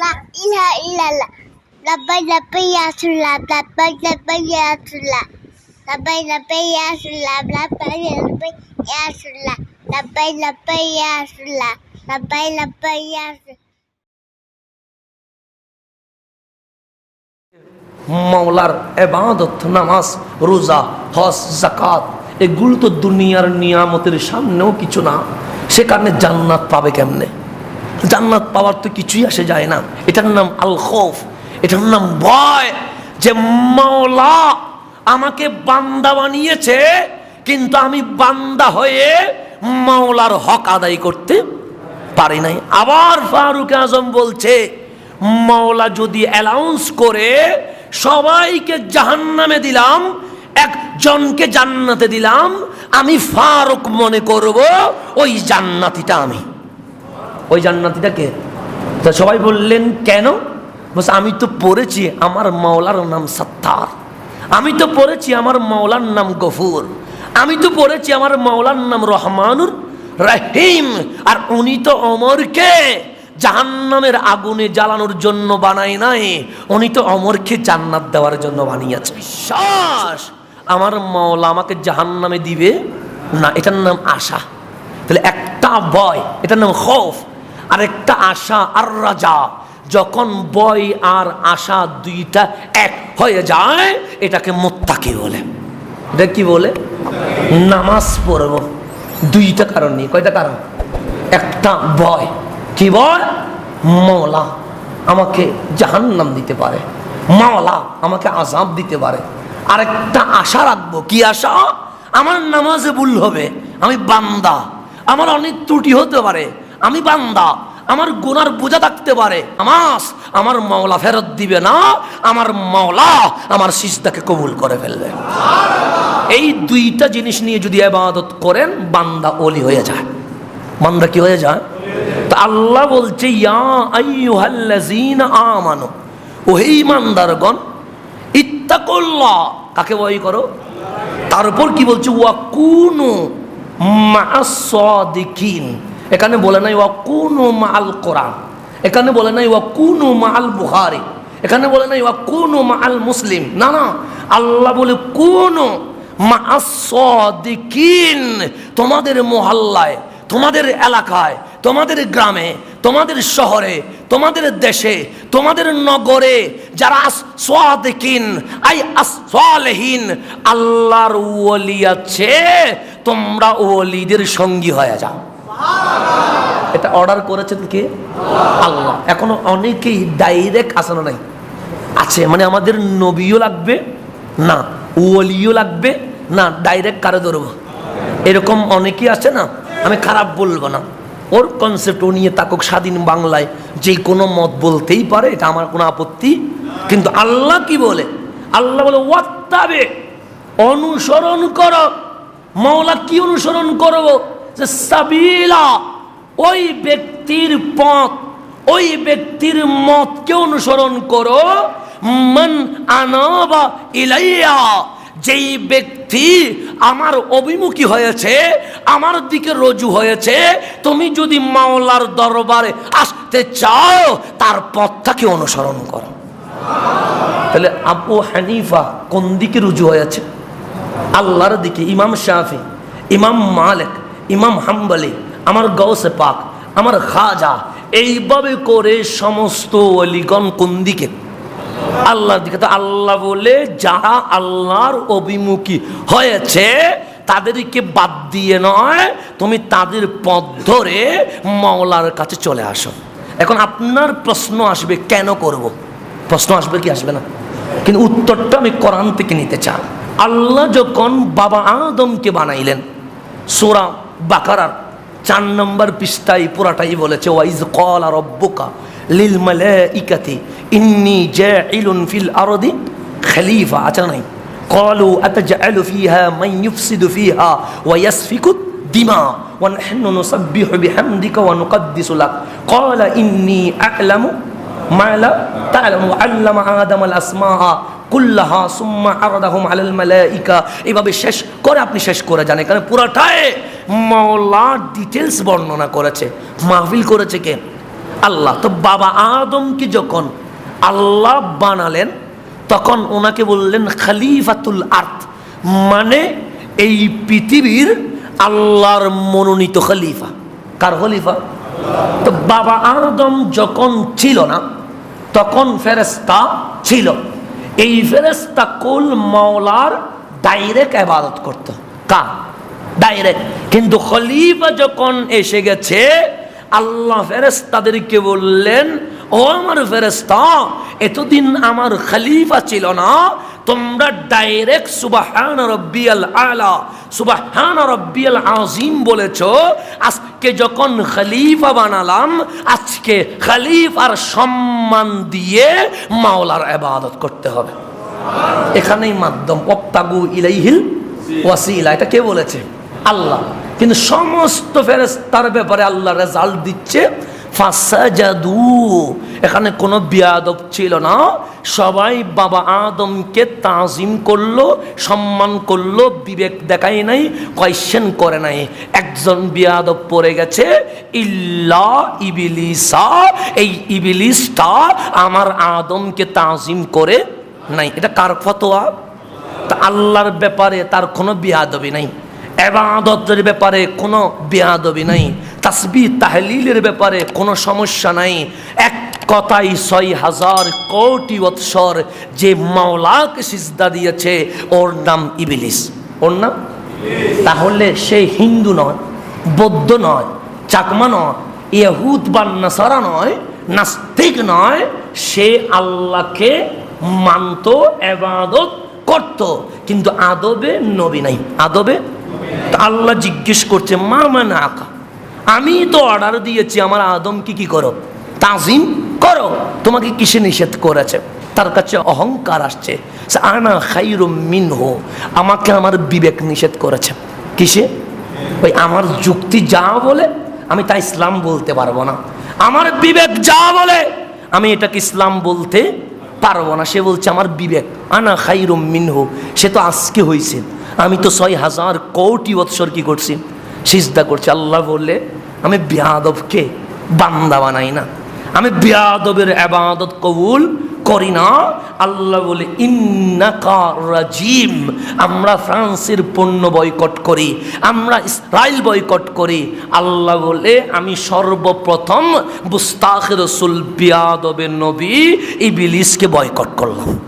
লা ইলাহা ইল্লাল্লাহ লাব্বাই লাব্বাই ইয়া রাসূলুল্লাহ মাওলার এবাদত, নামাজ, রোজা হস জাকাত এগুলো তো দুনিয়ার নিয়ামতের সামনেও কিছু না। সে কারণে জান্নাত পাবে কেমনে? জান্নাত পাওয়ার তো কিছুই আসে যায় না। এটার নাম আল খৌফ এটার নাম ভয় যে মাওলা আমাকে বান্দা বানিয়েছে, কিন্তু আমি বান্দা হয়ে মাওলার হক আদায় করতে পারি নাই। আবার ফারুক আজম বলছে, মাওলা যদি অ্যালাউন্স করে, সবাইকে জাহান্নামে দিলাম, একজনকে জান্নাতে দিলাম, আমি ফারুক মনে করব, ওই জান্নাতিটা আমি। ওই জান্নাতিটা কে তা সবাই বললেন, কেন? বলছে, আমি তো পড়েছি আমার মাওলার নাম সত্তার। আমি তো পড়েছি আমার মাওলার নাম গফুর। আমি তো পড়েছি আমার মাওলার নাম রহমানুর রহিম। আর উনি তো অমরকে জাহান্নামের আগুনে জ্বালানোর জন্য বানায় নাই। উনি তো অমরকে জান্নাত দেওয়ার জন্য বানিয়েছে। বিশ্বাস! আমার মাওলা আমাকে জাহান্নামে দিবে? না, এটার নাম আশা। তাহলে একটা ভয়, এটার নাম খৌফ। আর একটা আশা আর রাজা যখন বয় আর আশা দুইটা এক হয়ে যায়, এটাকে মোত্তাকি বলে। এটা কি বলে? নামাজ পড়ব। দুইটা কারণ নেই কয়টা কারণ? একটা ভয় কি বয়? মৌলা আমাকে জাহান্নাম দিতে পারে। মাওলা আমাকে আজাব দিতে পারে। আরেকটা আশা রাখব। কি আশা? আমার নামাজে ভুল হবে। আমি বান্দা। আমার অনেক ত্রুটি হতে পারে। আমি বান্দা, আমার গুনার বোঝা থাকতে পারে। আমাস, আমার মাওলা ফেরত দিবে না, আমার মাওলা আমার সিজদাকে কবুল করে ফেলবে। এই দুইটা জিনিস নিয়ে যদি আবাদত করেন, বান্দা ওলি হয়ে যায়। বান্দা কি হয়ে যায়? তা আল্লাহ বলছে, ইয়া আমানু ওহে ইমানদারগণ, ইত্তাকুল্লাহ। কাকে ভয় করো? তারপর কি বলছে ওয়াকুনু মা'আস-সাদিকিন এখানে বলে নাই, ওয়াকুনু মা'আল কোরআন। এখানে বলে নাই, ওয়াকুনু মা'আল বুহারি এখানে বলে নাই, ওয়াকুনু মা'আল মুসলিম। না না, আল্লাহ বলে, কুনু তোমাদের মহল্লায়, তোমাদের এলাকায়, তোমাদের গ্রামে, তোমাদের শহরে, তোমাদের দেশে, তোমাদের নগরে যারা সাদিকিন, আই আসলেহীন আল্লাহর ওলি আছে, তোমরা ওলিদের সঙ্গী হয়ে যাও। এটা অর্ডার করেছেন কে? আল্লাহ। এখনও অনেকেই ডাইরেক্ট আসানো নাই? আছে মানে আমাদের নবীও লাগবে, না, ওলিও লাগবে, না ডাইরেক্ট কারও ধরবো? এরকম অনেকেই আছে না? আমি খারাপ বলব না। ওর কনসেপ্ট ও নিয়ে তাকক স্বাধীন বাংলায়, যে কোনো মত বলতেই পারে, এটা আমার কোনো আপত্তি। কিন্তু আল্লাহ কি বলে? আল্লাহ বলে, ওয়াত্তাবে, অনুসরণ কর। মাওলা কি অনুসরণ করব? যে সাবিলা, ওই ব্যক্তির পথ, ওই ব্যক্তির মতকে অনুসরণ করো। মন আনাবা ইলাইয়া, যেই ব্যক্তি আমার অভিমুখী হয়েছে, আমার দিকে রজু হয়েছে, তুমি যদি মাওলার দরবারে আসতে চাও, তার পথটাকে অনুসরণ করো। তাহলে আবু হানিফা কোন দিকে রুজু হয়েছে? আল্লাহর দিকে, ইমাম শাফি, ইমাম মালিক ইমাম হাম্বলি, আমার গৌসে পাক, আমার খাজা, এইভাবে করে সমস্ত অলিগণ কোন দিকে? আল্লাহর দিকে। তো আল্লাহ বলে, যারা আল্লাহর অভিমুখী হয়েছে, তাদেরকে বাদ দিয়ে নয়, তুমি তাদের পথ ধরে মাওলার কাছে চলে আসো। এখন আপনার প্রশ্ন আসবে, কেন করব? প্রশ্ন আসবে কি আসবে না? কিন্তু উত্তরটা আমি কোরআন থেকে নিতে চাই। আল্লাহ যখন বাবা আদমকে বানাইলেন, সোরা বাকারার চার নম্বর পৃষ্ঠায় পুরাটাই বলেছে ওয়াইজ কল আর রব্বুকা লিল মালাইকাতি ইন্নি জাইলুন ফিল আরদি খলিফা আছে নাই قالوا أتجعل فيها من يفسد فيها ويسفك الدماء ونحن نسبح بحمدك ونقدس لك قال إني أعلم ما لا تعلم وعلم آدم الأسماء কুল্লাহা সুম্মা আরাদাহুম আলাল মালাইকা। এভাবে শেষ করে আপনি শেষ করে যান। এখানে পুরাটাই মাওলা ডিটেলস বর্ণনা করেছে। মাহফিল করেছে কে? আল্লাহ। তো বাবা আদমকে যখন আল্লাহ বানালেন, তখন ওনাকে বললেন খালিফাতুল আর্থ। মানে এই পৃথিবীর আল্লাহর মনোনীত খলিফা। কার খলিফা? তো বাবা আদম যখন ছিল না, তখন ফেরেস্তা ছিল। এই ফেরেস্তা কুল মাওলার ডাইরেক্ট আবাদত করত। কা ডাইরেক্ট কিন্তু খলিফা যখন এসে গেছে, আল্লাহ ফেরেস্তাদেরকে বললেন, ও আমার ফেরেস্তা এতদিন আমার খলিফা ছিল না তোমরা ডাইরেক্ট সুবাহান রব্বিয়াল আলা, সুবাহান রব্বিয়াল আজিম বলেছ, আজকে যখন খলিফা বানালাম, আজকে খলিফার সম্মান দিয়ে মাওলার ইবাদত করতে হবে। এখানেই মাধ্যম অপ্তাগু ইলাইহিল ওয়াসিলা, এটা কে বলেছে? আল্লাহ। কিন্তু সমস্ত ফেরেস্তার ব্যাপারে আল্লাহ রেজাল্ট দিচ্ছে ফাসাজাদু। এখানে কোনো বিয়াদব ছিল না। সবাই বাবা আদমকে তাজিম করল, সম্মান করল, বিবেক দেখায় নাই কোয়েশ্চেন করে নাই। একজন বিয়াদব পড়ে গেছে, ইল্লা ইবিলিসা এই ইবিলিসটা আমার আদমকে তাজিম করে নাই। এটা কার ফতোয়া? তা আল্লাহর ব্যাপারে তার কোনো বিয়াদবি নাই। এবাদতের ব্যাপারে কোনো বিয়াদবি নাই। তাসবি তাহলিলের ব্যাপারে কোনো সমস্যা নাই। এক কথাই ছয় হাজার কোটি বৎসর যে মাওলাকে সিজদা দিয়েছে, ওর নাম ইবিলিস। ওর নাম? তাহলে সে হিন্দু নয়, বৌদ্ধ নয়, চাকমা নয় ইহুদ বা নাসারা নয়, নাস্তিক নয়, সে আল্লাহকে মানত, এবাদত করত। কিন্তু আদবে নবী নাই। আদবে? আল্লাহ জিজ্ঞেস করছে, মা মানে আঁকা? আমি তো অর্ডার দিয়েছি, আমার আদম কি কি করো? তাজিম করো। তোমাকে কিসে নিষেধ করেছে? তার কাছে অহংকার আসছে। আনা খাইরুম মিনহু, আমাকে আমার বিবেক নিষেধ করেছে। কিসে? ওই আমার যুক্তি যা বলে, আমি তা ইসলাম বলতে পারব না। আমার বিবেক যা বলে, আমি এটাকে ইসলাম বলতে পারব না। সে বলছে, আমার বিবেক, আনা খাইরুম মিনহু, সে তো আজকে হয়েছে আমি তো ছয় হাজার কোটি বৎসর কি করছি? সিজদা করছি। আল্লাহ বললে, আমি বিয়াদবকে বান্দা বানাই না। আমি বিয়াদবের আবাদত কবুল করি না। আল্লাহ বলে রাজিম। আমরা ফ্রান্সের পণ্য বয়কট করি, আমরা ইসরায়েল বয়কট করি। আল্লাহ বলে, আমি সর্বপ্রথম বুস্তাখ রসুল বিয়াদবের নবী ইবিলিসকে বয়কট করলাম।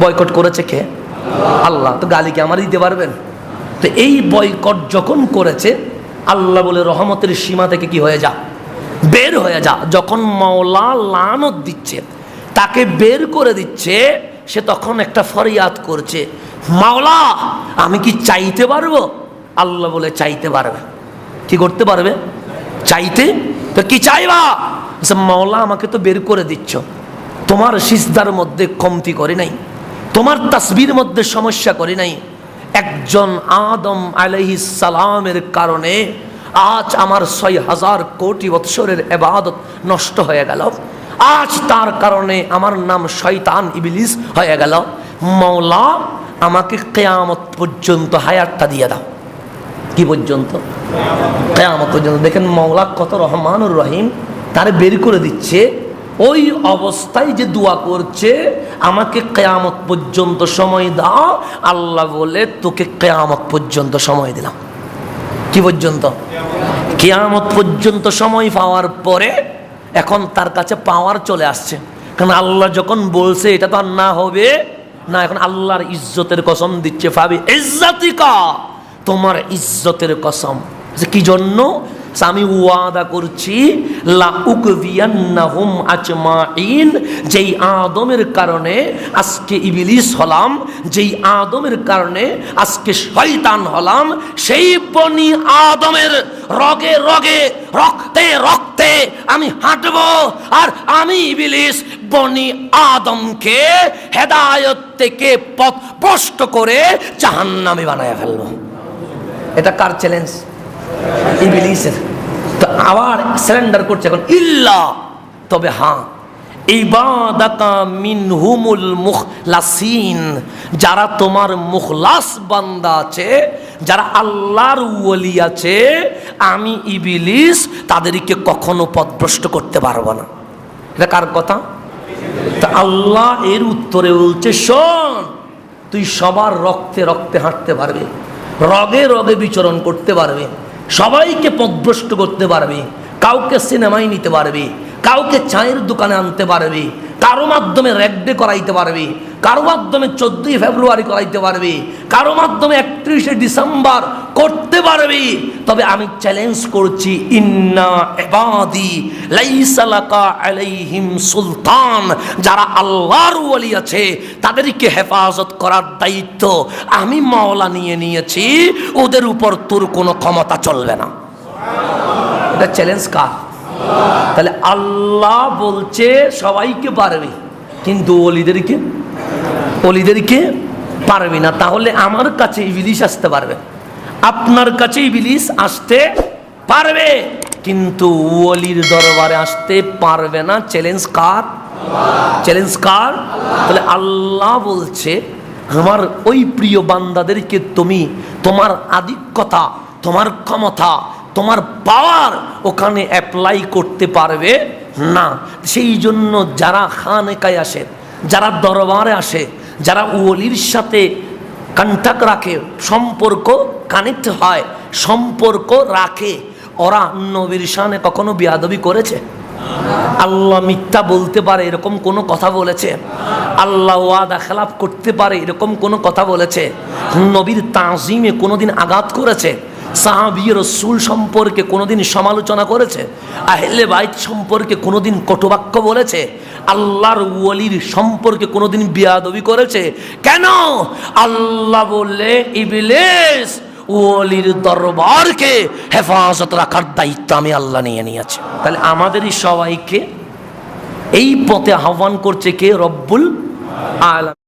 বয়কট করেছে কে? আল্লাহ। তো গালি কি আমার দিতে পারবেন? তো এই বয়কট যখন করেছে, আল্লাহ বলে রহমতের সীমা থেকে কি হয়ে যা, বের হয়ে যা। যখন মাওলা লানত দিচ্ছে, তাকে বের করে দিচ্ছে, সে তখন একটা ফরিয়াদ করছে, মাওলা, আমি কি চাইতে পারব? আল্লাহ বলে, চাইতে পারবে। কি করতে পারবে? চাইতে? তো কি চাইবা? মাওলা, আমাকে তো বের করে দিচ্ছ। তোমার সিজদার মধ্যে কমতি করে নাই, তোমার তাসবির মধ্যে সমস্যা করে নাই একজন আদম সালামের কারণে আজ আমার ছয় হাজার কোটি বৎসরের এবাদত নষ্ট হয়ে গেল। আজ তার কারণে আমার নাম শয়তান ইবিলিস হয়ে গেল। মৌলা, আমাকে কেয়ামত পর্যন্ত হায়াতটা দিয়ে দাও। কি পর্যন্ত? কেয়ামত পর্যন্ত। দেখেন মৌলা কত রহমানুর রহিম, তারে বের করে দিচ্ছে। ওই অবস্থায় যে দোয়া করছে আমাকে কেয়ামত পর্যন্ত সময় দাও। আল্লাহ বলে, তোকে কেয়ামত পর্যন্ত সময় দিলাম। কি পর্যন্ত? কেয়ামত পর্যন্ত সময় পাওয়ার পরে এখন তার কাছে পাওয়ার চলে আসছে। কারণ আল্লাহ যখন বলছে, এটা তো আর না হবে, না, এখন আল্লাহর ইজ্জতের কসম দিচ্ছে ভাবি ইজ্জাতিকা, তোমার ইজ্জতের কসম। কি জন্য? আমি ওয়াদা করছি আজমাইন যেই আদমের কারণে আজকে ইবিলিস হলাম, যেই আদমের কারণে আজকে শয়তান হলাম, সেই বনি আদমের রগে রগে, রক্তে রক্তে আমি হাঁটব আর আমি ইবিলিস বনি আদমকে হেদায়ত থেকে পথ স্পষ্ট করে জাহান্নামে বানায় ফেলব। এটা কার চ্যালেঞ্জ ইবিলিসের। তো আবার সারেন্ডার করছে এখন, ইল্লা তবে হ্যাঁ। যারা তোমার মুখলাস বান্দা আছে, যারা আল্লাহর ওলি আছে, আমি ইবিলিস তাদেরকে কখনো পথভ্রষ্ট করতে পারব না। এটা কার কথা? তা আল্লাহ এর উত্তরে বলছে, শোন, তুই সবার রক্তে রক্তে হাঁটতে পারবে, রগে রগে বিচরণ করতে পারবে সবাইকে পথভ্রষ্ট করতে পারবে কাউকে সিনেমায় নিতে পারবে কাউকে চায়ের দোকানে আনতে পারবে কারও মাধ্যমে র্যাকডে করাইতে পারবে, কারও মাধ্যমে চোদ্দই ফেব্রুয়ারি করাইতে পারবে, কারও মাধ্যমে একত্রিশে ডিসেম্বর করতে পারবে। তবে আমি চ্যালেঞ্জ করছি, ইন্না এবাদি লাইসালাকা আলাইহিম সুলতান। যারা আল্লাহর ওলি আছে, তাদেরকে হেফাজত করার দায়িত্ব আমি মাওলা নিয়ে নিয়েছি, ওদের উপর তোর কোনো ক্ষমতা চলবে না। এটা চ্যালেঞ্জ কার? তাহলে আল্লাহ বলছে সবাইকে পারবে, কিন্তু অলিদেরকে অলিদেরকে পারবে না। তাহলে আমার কাছে ইবিলিশ আসতে পারবে। আপনার কাছে ইবিলিশ আসতে পারবে, কিন্তু ওলির দরবারে আসতে পারবে না। চ্যালেঞ্জ কার? চ্যালেঞ্জ কার? তাহলে আল্লাহ বলছে, আমার ওই প্রিয় বান্দাদেরকে তুমি, তোমার আধিক্যতা, তোমার ক্ষমতা তোমার পাওয়ার ওখানে অ্যাপ্লাই করতে পারবে না। সেই জন্য যারা খানেকায় আসে, যারা দরবারে আসে, যারা ওলির সাথে কন্ট্যাক্ট রাখে, সম্পর্ক কানেক্ট হয়, সম্পর্ক রাখে, ওরা নবীর সামনে কখনো বিয়াদবি করেছে? আল্লাহ মিথ্যা বলতে পারে, এরকম কোনো কথা বলেছে? আল্লাহ ওয়াদা খেলাপ করতে পারে, এরকম কোনো কথা বলেছে? নবীর তাজিমে কোনোদিন আঘাত করেছে? সাহাবি রসুল সম্পর্কে কোনোদিন সমালোচনা করেছে? আহলে বাইত সম্পর্কে কোনোদিন কটুবাক্য বলেছে? আল্লাহর ওলির সম্পর্কে কোনোদিন বিয়াদবি করেছে? কেন? আল্লাহ বললে, ইবলিস ওলির দরবারকে হেফাজত রাখার দায়িত্ব আমি আল্লাহ নিয়ে নিয়েছি। তাহলে আমাদেরই সবাইকে এই পথে আহ্বান করছে কে? রব্বুল আলম